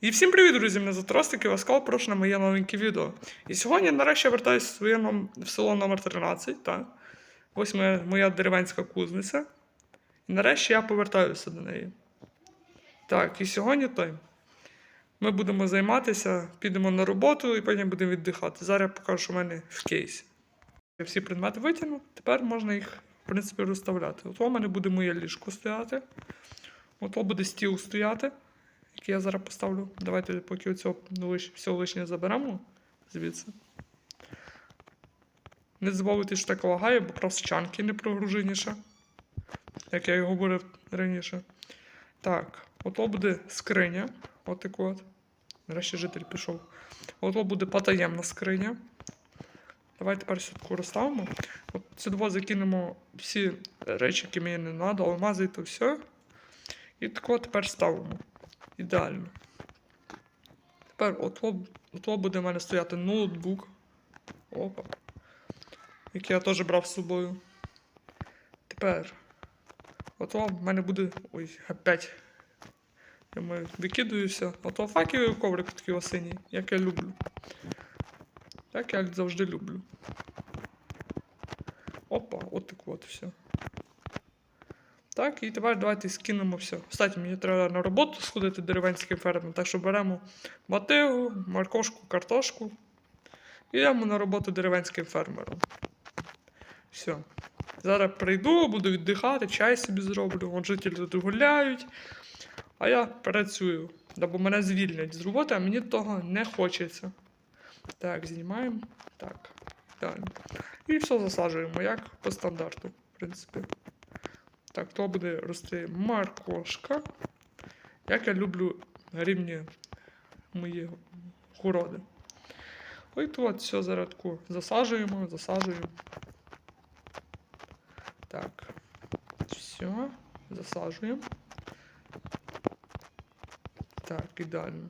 І всім привіт, друзі! Мене звати Ростик і вас прошу на моє новеньке відео. І сьогодні нарешті я вертаюся в своє в село номер 13 так. Ось моя, моя деревенська кузниця. І нарешті я повертаюся до неї. Так, і сьогодні той. Ми будемо займатися, підемо на роботу і потім будемо віддихати. Зараз я покажу, що в мене в кейсі. Я всі предмети витягнув, тепер можна їх, в принципі, розставляти. От у мене буде моє ліжко стояти. От буде стіл стояти який я зараз поставлю. Давайте поки оцього лиш, все лишнє заберемо звідси. Не забувайте, що так лагає, бо просто не прогруженіше. Як я і говорив раніше. Так, ото буде скриня. От так от. Нарешті житель пішов. Ото буде потаємна скриня. Давайте тепер сітку розставимо. От сюди закинемо всі речі, які мені не треба, алмази і то все. І тако тепер ставимо. Ідеально. Тепер ото, ото буде в мене стояти ноутбук. Опа. Який я теж брав з собою. Тепер. Ото в мене буде. Ой, опять. Я маю викидаюся. Ото факеловий коврик такий осиній, як я люблю. Як я завжди люблю. Опа, от так от все. Так, і тепер давайте скинемо все. Кстати, мені треба на роботу сходити деревенським фермером, так що беремо мотигу, моркошку, картошку. І йдемо на роботу деревенським фермером. Все. Зараз прийду, буду віддихати, чай собі зроблю. Вон жителі тут гуляють. А я працюю. Бо мене звільнять з роботи, а мені того не хочеться. Так, знімаємо. Так. Далі. І все засаджуємо, як по стандарту, в принципі. Так, то буде рости маркошка. Як я люблю рівні мої городи. Ой, то от все зарядку засаджуємо, засаджуємо. Так. Все. Засаджуємо. Так, ідеально.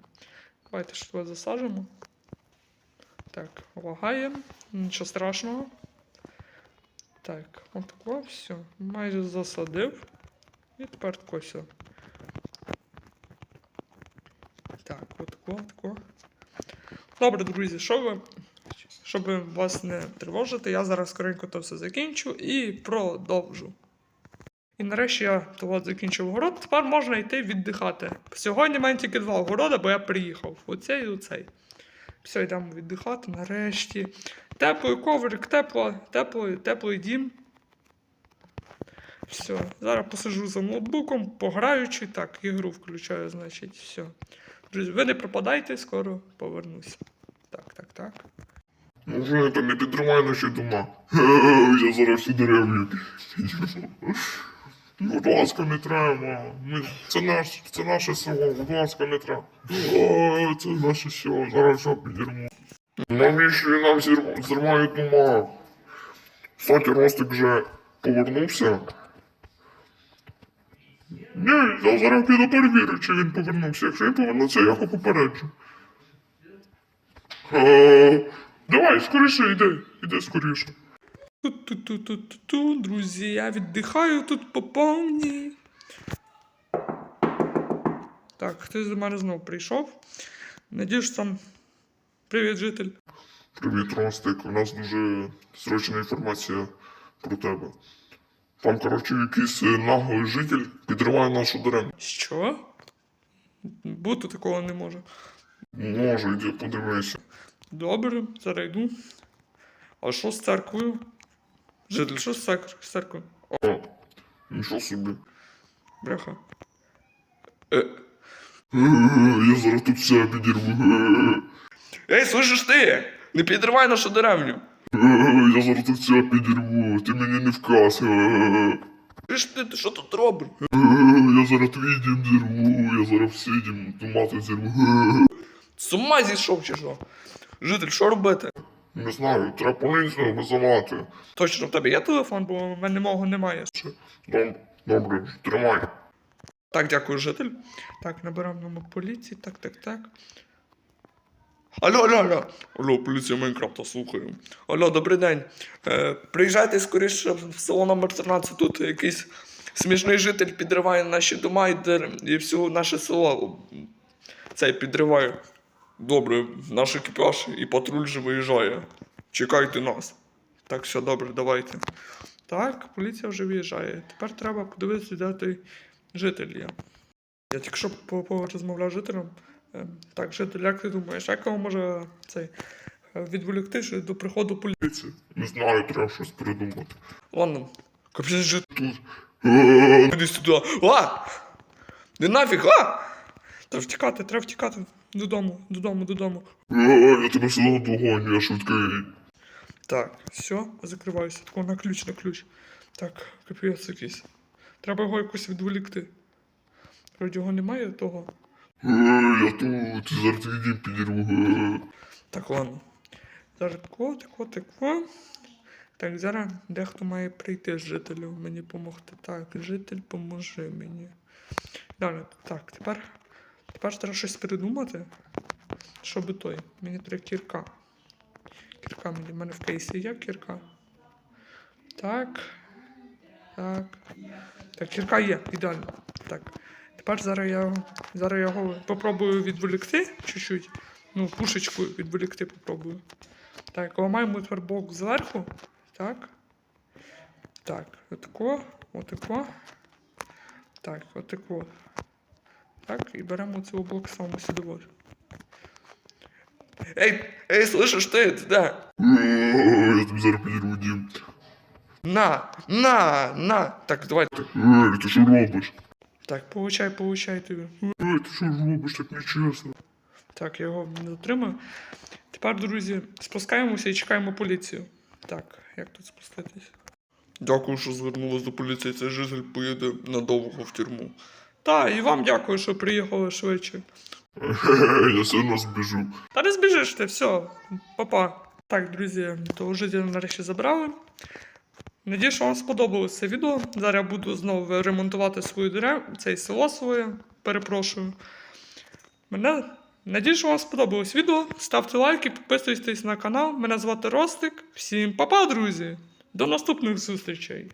Давайте що засаджуємо. Так, лагаємо. Нічого страшного. Так, отако все. Майже засадив. І тепер тако все. Так, отако, отако. Добре, друзі, що ви, щоб вас не тривожити, я зараз скоренько то все закінчу і продовжу. І нарешті я того закінчив город, тепер можна йти віддихати. Сьогодні в мене тільки два города, бо я приїхав. Оцей і оцей. Все, йдемо віддихати нарешті. Теплий коврик, тепло, теплий, теплий дім. Все. Зараз посижу за ноутбуком, пограючи. Так, ігру включаю, значить, все. Друзі, ви не пропадайте, скоро повернусь. Так, так, так. Ну то не підтримай наші дома. Я зараз всю деревню. Будь ласка, не треба. Ми... Це, наш... це наше село, будь ласка, не треба. Це наше село, зараз що підірмо. Навіщо нам зір- зірвають дома? Кстати, Ростик вже повернувся. Ні, я зараз піду перевірю, чи він повернувся. Якщо він повернувся, я його попереджу. Е, Давай, скоріше йди, іди скоріше. Ту-ту-ту-ту-ту, друзі, я віддихаю тут по повній. Так, хтось до мене знов прийшов. Надіюсь, там. Привіт, житель. Привіт, Ростик. У нас дуже срочна інформація про тебе. Там, коротше, якийсь е, наглий житель підриває нашу деревню. Що? Бути такого не може. Може, йди подивися. Добре, зараз йду. А що з церквою? Житель, що з церквою? О, нічого собі. Бляха. Е, Я зараз тут все підірву. Ей, слышиш ти? Не підривай нашу деревню. Я зараз все підірву. Ти мені не вказ. Ти ж ти, ти що тут робиш? Я зараз твій дім зірву. Я зараз всі дім томати зірву. З ума зійшов чи що? Житель, що робити? Не знаю, треба поліцію визивати. Точно в тебе є телефон, бо в мене мого немає. Доб- Добре, тримай. Так, дякую, житель. Так, набираємо номер поліції. Так, так, так. Алло, алло, алло. Алло, поліція Майнкрафта, слухаю. Алло, добрий день. Е, приїжджайте скоріше в село номер 13. Тут якийсь смішний житель підриває наші дома і, дер... і всього наше село цей підриває. Добре, наш екіпаж і патруль вже виїжджає. Чекайте нас. Так, все добре, давайте. Так, поліція вже виїжджає. Тепер треба подивитися, де той житель є. Я тільки що по- по- розмовляв з жителем. Ем, Так, житель, як ти думаєш, як його може цей е, відволікти до приходу поліції? Не знаю, треба щось придумати. Ладно, капець житель. Тут. Е, Іди сюди. А! Не нафіг, а! Треба втікати, треба втікати. Додому, додому, додому. е, Я тебе все одно догоню, я швидкий. Так, все, закриваюся. Тако на ключ, на ключ. Так, капець якийсь. Треба його якось відволікти. Вроді його немає того. Я тут, зараз твій дім підірву. Так, ладно. Зараз тако, тако, тако. Так, зараз дехто має прийти з жителів мені допомогти. Так, житель, поможи мені. Далі, так, тепер. Тепер треба щось придумати. Щоб той. Мені треба кірка. Кірка мені. в мене в кейсі є кірка. Так. Так. Так, кірка є, ідеально. Так. Тепер зараз я, зараз я його попробую відволікти чуть-чуть. Ну, пушечку відволікти попробую. Так, ламаємо тепер блок зверху. Так. Так, отако, отако. Так, отако. Так, і беремо цей блок саме сюди. от. Ей, ей, слышиш ти, ти де? Е, Я тобі зараз підірву дім. На, на, на. Так, давай. Ей, ти що робиш? Так, получай, получай тобі. Ей, ти що робиш, так нечесно. Так, я його не дотримую. Тепер, друзі, спускаємося і чекаємо поліцію. Так, як тут спуститись? Дякую, що звернулись до поліції. Цей житель поїде надовго в тюрму. Так, і вам дякую, що приїхали швидше. Я все одно збіжу. Та не збіжиш ти, все, папа. Так, друзі, того жителя нарешті забрали. Надію, що вам сподобалося це відео. Зараз я буду знову ремонтувати свою дерев, цей село своє, перепрошую. Мене надію, що вам сподобалось відео. Ставте лайки, підписуйтесь на канал. Мене звати Ростик. Всім па-па, друзі! До наступних зустрічей!